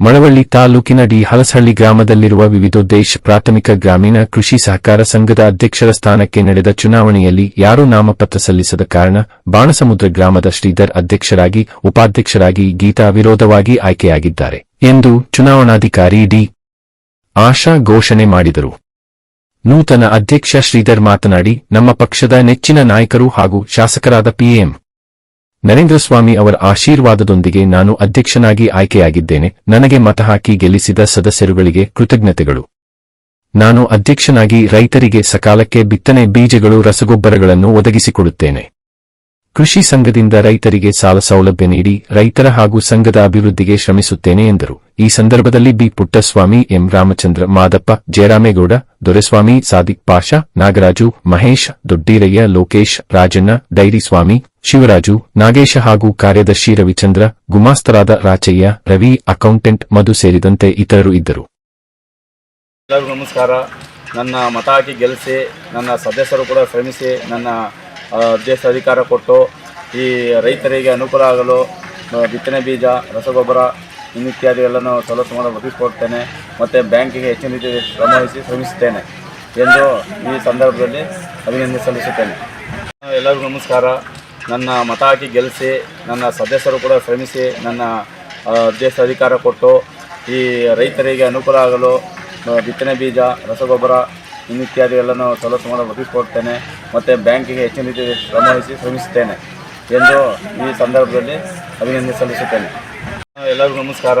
ಮಳವಳ್ಳಿ ತಾಲೂಕಿನ ಡಿ ಹಲಸಹಳ್ಳಿ ಗ್ರಾಮದಲ್ಲಿರುವ ವಿವಿಧೋದ್ದೇಶ ಪ್ರಾಥಮಿಕ ಗ್ರಾಮೀಣ ಕೃಷಿ ಸಹಕಾರ ಸಂಘದ ಅಧ್ಯಕ್ಷರ ಸ್ಥಾನಕ್ಕೆ ನಡೆದ ಚುನಾವಣೆಯಲ್ಲಿ ಯಾರೂ ನಾಮಪತ್ರ ಸಲ್ಲಿಸದ ಕಾರಣ ಬಾಣಸಮುದ್ರ ಗ್ರಾಮದ ಶ್ರೀಧರ್ ಅಧ್ಯಕ್ಷರಾಗಿ, ಉಪಾಧ್ಯಕ್ಷರಾಗಿ ಗೀತಾ ವಿರೋಧವಾಗಿ ಆಯ್ಕೆಯಾಗಿದ್ದಾರೆ ಎಂದು ಚುನಾವಣಾಧಿಕಾರಿ ಡಿ ಆಶಾ ಘೋಷಣೆ ಮಾಡಿದರು. ನೂತನ ಅಧ್ಯಕ್ಷ ಶ್ರೀಧರ್ ಮಾತನಾಡಿ, ನಮ್ಮ ಪಕ್ಷದ ನೆಚ್ಚಿನ ನಾಯಕರು ಹಾಗೂ ಶಾಸಕರಾದ ಪಿಎಂ ನರೇಂದ್ರ ಸ್ವಾಮಿ ಅವರ ಆಶೀರ್ವಾದದೊಂದಿಗೆ ನಾನು ಅಧ್ಯಕ್ಷನಾಗಿ ಆಯ್ಕೆಯಾಗಿದ್ದೇನೆ. ನನಗೆ ಮತ ಹಾಕಿ ಗೆಲ್ಲಿಸಿದ ಸದಸ್ಯರುಗಳಿಗೆ ಕೃತಜ್ಞತೆಗಳು. ನಾನು ಅಧ್ಯಕ್ಷನಾಗಿ ರೈತರಿಗೆ ಸಕಾಲಕ್ಕೆ ಬಿತ್ತನೆ ಬೀಜಗಳು ರಸಗೊಬ್ಬರಗಳನ್ನು ಒದಗಿಸಿಕೊಡುತ್ತೇನೆ. ಕೃಷಿ ಸಂಘದಿಂದ ರೈತರಿಗೆ ಸಾಲ ಸೌಲಭ್ಯ ನೀಡಿ ರೈತರ ಹಾಗೂ ಸಂಘದ ಅಭಿವೃದ್ಧಿಗೆ ಶ್ರಮಿಸುತ್ತೇನೆ ಎಂದರು. ಈ ಸಂದರ್ಭದಲ್ಲಿ ಬಿ. ಪುಟ್ಟಸ್ವಾಮಿ, ಎಂ. ರಾಮಚಂದ್ರ, ಮಾದಪ್ಪ, ಜಯರಾಮೇಗೌಡ, ದೊರೆಸ್ವಾಮಿ, ಸಾದಿಕ್ ಪಾಷಾ, ನಾಗರಾಜು, ಮಹೇಶ್, ದೊಡ್ಡೀರಯ್ಯ, ಲೋಕೇಶ್, ರಾಜಣ್ಣ, ಡೈರಿಸ್ವಾಮಿ, ಶಿವರಾಜು, ನಾಗೇಶ ಹಾಗೂ ಕಾರ್ಯದರ್ಶಿ ರವಿಚಂದ್ರ, ಗುಮಾಸ್ತರಾದ ರಾಚಯ್ಯ, ರವಿ, ಅಕೌಂಟೆಂಟ್ ಮಧು ಸೇರಿದಂತೆ ಇತರರು ಇದ್ದರು. ನಮಸ್ಕಾರ. ನನ್ನ ಮತ ಹಾಕಿ ಗೆಲ್ಲಿಸಿ ನನ್ನ ಸದಸ್ಯರು ಕೂಡ ಶ್ರಮಿಸಿ, ನನ್ನ ಅಧ್ಯಕ್ಷ ಅಧಿಕಾರ ಕೊಟ್ಟು ಈ ರೈತರಿಗೆ ಅನುಕೂಲ ಆಗಲು ಬಿತ್ತನೆ ಬೀಜ, ರಸಗೊಬ್ಬರ ಇನ್ನಿತ್ಯಾದಿಗಳನ್ನು ಸವಲತ್ತು ಮಾಡಲು ಒದಗಿಸಿಕೊಡ್ತೇನೆ ಮತ್ತು ಬ್ಯಾಂಕಿಗೆ ಹೆಚ್ಚಿನ ರೀತಿ ಶ್ರಮವಹಿಸಿ ಶ್ರಮಿಸುತ್ತೇನೆ ಎಂದು ಈ ಸಂದರ್ಭದಲ್ಲಿ ಅಭಿನಂದನೆ ಸಲ್ಲಿಸುತ್ತೇನೆ. ಎಲ್ಲರಿಗೂ ನಮಸ್ಕಾರ. ನನ್ನ ಮತ ಹಾಕಿ ಗೆಲ್ಲಿಸಿ, ನನ್ನ ಸದಸ್ಯರು ಕೂಡ ಶ್ರಮಿಸಿ, ನನ್ನ ದೇಶ ಅಧಿಕಾರ ಕೊಟ್ಟು ಈ ರೈತರಿಗೆ ಅನುಕೂಲ ಆಗಲು ಬಿತ್ತನೆ ಬೀಜ, ರಸಗೊಬ್ಬರ ಇನ್ನಿತ್ಯಾದಿಗಳನ್ನು ಸವಲತ್ತು ಮಾಡಲು ಒದಗಿಸಿಕೊಡ್ತೇನೆ ಮತ್ತು ಬ್ಯಾಂಕಿಗೆ ಹೆಚ್ಚಿನ ರೀತಿ ಗಮನಿಸಿ ಶ್ರಮಿಸುತ್ತೇನೆ ಎಂದು ಈ ಸಂದರ್ಭದಲ್ಲಿ ಅಭಿನಂದನೆ ಸಲ್ಲಿಸುತ್ತೇನೆ. ಎಲ್ಲರಿಗೂ ನಮಸ್ಕಾರ.